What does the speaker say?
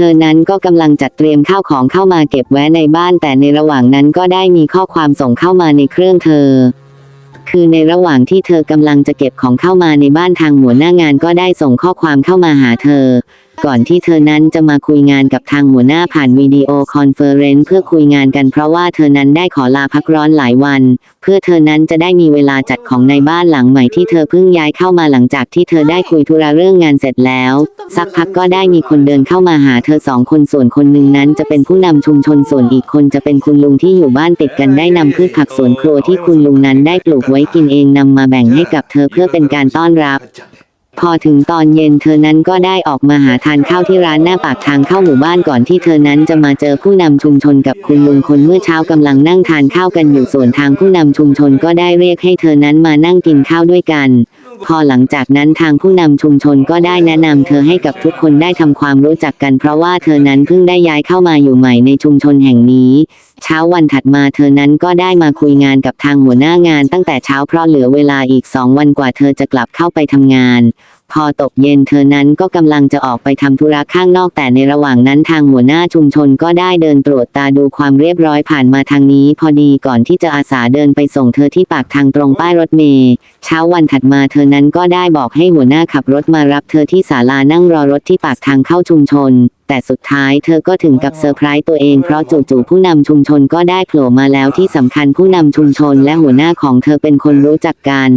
ธอนั้นก็กำลังจัดเตรียมข้าวของเข้ามาเก็บแว้ในบ้านแต่ในระหว่างนั้นก็ได้มีข้อความส่งเข้ามาในเครื่องเธอ คือในระหว่างที่เธอกำลังจะเก็บของเข้ามาในบ้านทางหัวหน้างานก็ได้ส่งข้อความเข้ามาหาเธอ ก่อนที่เธอนั้นจะมาคุยงานกับทางหัวหน้าผ่านวิดีโอคอนเฟอเรนซ์เพื่อคุยงานกันเพราะว่าเธอนั้นได้ขอลาพักร้อนหลายวัน เพื่อเธอนั้นจะได้มีเวลาจัดของในบ้านหลังใหม่ที่เธอเพิ่งย้ายเข้ามาหลังจากที่เธอได้คุยธุระเรื่องงานเสร็จแล้ว สักพักก็ได้มีคนเดินเข้ามาหาเธอสองคนส่วนคนหนึ่งนั้นจะเป็นผู้นำชุมชนส่วนอีกคนจะเป็นคุณลุงที่อยู่บ้านติดกันได้นำพืชผักสวนครัวที่คุณลุงนั้นได้ปลูกไว้กินเองนำมาแบ่งให้กับเธอเพื่อเป็นการต้อนรับ พอถึงตอนเย็นเธอนั้นก็ได้ออกมาหาทานข้าวที่ร้านหน้าปากทางเข้าหมู่บ้านก่อนที่เธอนั้นจะมาเจอผู้นำชุมชนกับคุณลุงคนเมื่อเช้ากำลังนั่งทานข้าวกันอยู่ส่วนทางผู้นำชุมชนก็ได้เรียกให้เธอนั้นมานั่งกินข้าวด้วยกัน พอหลังจากนั้นทางผู้นำชุมชนก็ได้แนะนำเธอให้กับทุกคนได้ทำความรู้จักกัน เพราะว่าเธอนั้นเพิ่งได้ย้ายเข้ามาอยู่ใหม่ในชุมชนแห่งนี้ เช้าวันถัดมาเธอนั้นก็ได้มาคุยงานกับทางหัวหน้างานตั้งแต่เช้าเพราะเหลือเวลาอีกสองวันกว่าเธอจะกลับเข้าไปทำงานพอตกเย็นเธอนั้นก็กำลังจะออกไปทำธุระข้างนอกแต่ในระหว่างนั้นทางหัวหน้าชุมชนก็ได้เดินตรวจตาดูความเรียบร้อยผ่านมาทางนี้ พอดีก่อนที่จะอาสาเดินไปส่งเธอที่ปากทางตรงป้ายรถเมล์เช้าวันถัดมาเธอนั้นก็ได้บอกให้หัวหน้าขับรถมารับเธอที่ศาลานั่งรอรถที่ปากทางเข้าชุมชน แต่สุดท้ายเธอก็ถึงกับเซอร์ไพรส์ตัวเองเพราะจู่ๆผู้นำชุมชนก็ได้โผล่มาแล้วที่สำคัญผู้นำชุมชนและหัวหน้าของเธอเป็นคนรู้จักกัน